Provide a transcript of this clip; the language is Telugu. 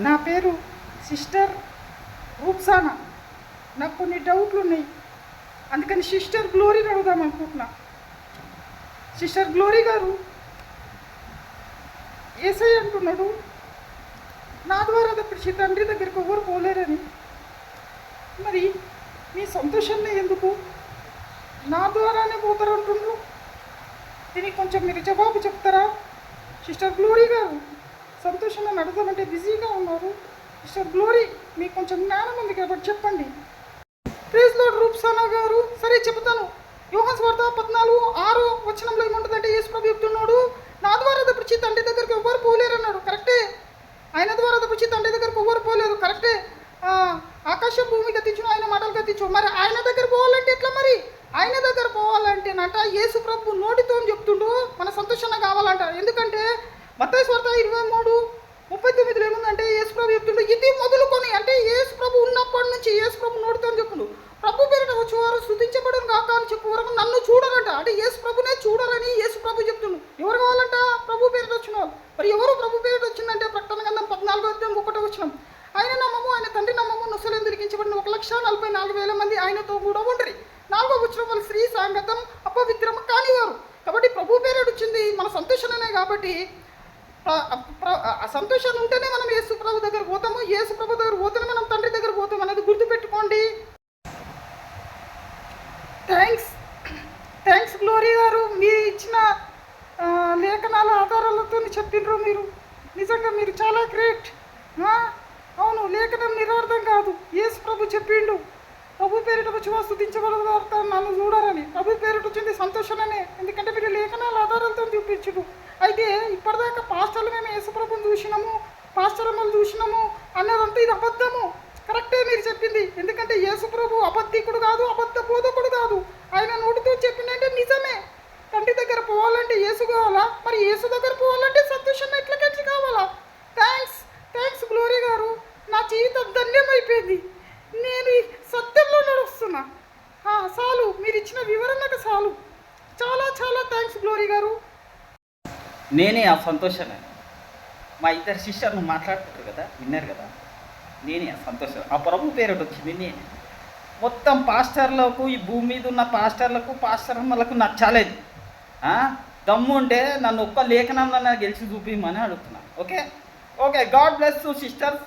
నా పేరు సిస్టర్ రూప్సానా. నాకు కొన్ని డౌట్లు ఉన్నాయి. అందుకని సిస్టర్ గ్లోరీని అడుగుదాం అనుకుంటున్నా. సిస్టర్ గ్లోరీ గారు ఏసై అంటున్నాడు. నా ద్వారా తప్పించి తండ్రి దగ్గరికి ఎవరు పోలేరని. మరి మీ సంతోషాన్ని ఎందుకు? నా ద్వారానే పోతారంటుండ్రు. దీనికి కొంచెం మీరు జవాబు చెప్తారా? సిస్టర్ గ్లోరీ గారు. సంతోషంగా నడదామంటే బిజీగా ఉన్నారు. మిస్టర్ గ్లోరీ మీకు కొంచెం జ్ఞానం ఉంది కాబట్టి చెప్పండి. ప్లీజ్ లార్డ్ రూప్సానా గారు సరే చెబుతాను. యోహన్స్ వార్త పద్నాలుగు ఆరు వచనంలో ఏముంటుందంటే యేసు ప్రభు చెప్తున్నాడు నా ద్వారా తప్పించి తండ్రి దగ్గరికి ఎవ్వరు పోలేరు అన్నాడు కరెక్టే? ఆయన ద్వారా తప్పించి తండ్రి దగ్గరికి ఎవ్వరు పోలేరు కరెక్టే? ఆకాశ భూమి గతించు ఆయన మాటలు గతించు మరి ఆయన దగ్గర పోవాలంటే ఎట్లా మరి? ఆయన దగ్గర పోవాలంటేనంట యేసు ప్రభు నోటితో చెప్తుండు మన సంతోషంగా కావాలంట. ఎందుకంటే మత్తయి స్వార్థ ఇరవై మూడు ముప్పై తొమ్మిదిలో ఏముందంటే యేసు ప్రభు చెప్తుండు ఇది మొదలుకొని అంటే యేసు ప్రభు ఉన్నప్పటి నుంచి యేసు ప్రభు నోటితో చెప్పుడు. ప్రభు పేరిట వచ్చేవారు స్థుతించబడును కాక అని చెప్పే వరకు నన్ను చూడరంట. అంటే యేసు ప్రభునే చూడాలని యేసు ప్రభు చెప్తుండు. ఎవరు కావాలంట? ప్రభు పేరిట వచ్చిన వాళ్ళు మరి ఎవరు ప్రభు పేరిట వచ్చిందంటే ప్రకటన గంధం పద్నాలుగో అధ్యాయం ఒకటో వచ్చినాం ఆయన నమ్మము ఆయన తండ్రి నమ్మము నొసలేం దొరికించబడిన ఒక లక్ష నలభై నాలుగు వేల మంది ఆయనతో కూడా ఉండరు. నాలుగో వచ్చిన వాళ్ళు స్త్రీ సాంగతం అపవిత్రము కానివారు. కాబట్టి ప్రభు పేరిట వచ్చింది మన సంతోషమే కాబట్టి సంతోషాన్ని ఉంటేనే మనం యేసు ప్రభు దగ్గర పోతాము యేసు ప్రభు దగ్గర పోతేనే మనం తండ్రి దగ్గర పోతాం అనేది గుర్తుపెట్టుకోండి థ్యాంక్స్. థ్యాంక్స్ గ్లోరీ గారు మీరు ఇచ్చిన లేఖనాల ఆధారాలతో చెప్పిండ్రు మీరు. నిజంగా మీరు చాలా గ్రేట్. అవును లేఖనం నిరార్థం కాదు. యేసు ప్రభు చెప్పిండు. ప్రభు పేరిట వచ్చి వా నన్ను చూడరని ప్రభు పేరిట వచ్చింది సంతోషమనే ఎందుకంటే మీరు లేఖనాల ఆధారాలతో చూపించుడు. అయితే ఇప్పటిదాకా పాస్టర్లు మేము యేసు ప్రభుని చూసినాము పాస్టర్లను చూసినాము అన్నదంతా ఇది అబద్ధము. కరెక్టే మీరు చెప్పింది. ఎందుకంటే యేసుప్రభు అబద్ధికుడు కాదు అబద్ధ బోధకుడు కాదు. ఆయన నోటితో చెప్పిందంటే నిజమే. తండ్రి దగ్గర పోవాలంటే యేసు కావాలా? మరి యేసు దగ్గర పోవాలంటే సంతోషం ఎట్లా కలిసి కావాలా? థ్యాంక్స్ థ్యాంక్స్ గ్లోరీ గారు. నా జీవితం ధన్యమైపోయింది. నేను సత్యంలో నడుస్తున్నా. చాలు మీరు ఇచ్చిన వివరణకు చాలు చాలా చాలా థ్యాంక్స్ గ్లోరీ గారు. నేనే ఆ సంతోషమే మా ఇద్దరు శిష్యులు మాట్లాడుకుంటారు కదా విన్నారు కదా. నేనే సంతోషం. ఆ ప్రభు పేరు వచ్చింది నేనే. మొత్తం పాస్టర్లకు ఈ భూమి మీద ఉన్న పాస్టర్లకు పాస్టర్లకు నచ్చాలేదు. దమ్ము ఉంటే నన్ను ఒక్క లేఖనంలో గెలిచి చూపిమని అడుగుతున్నాను okay? Okay god bless sisters.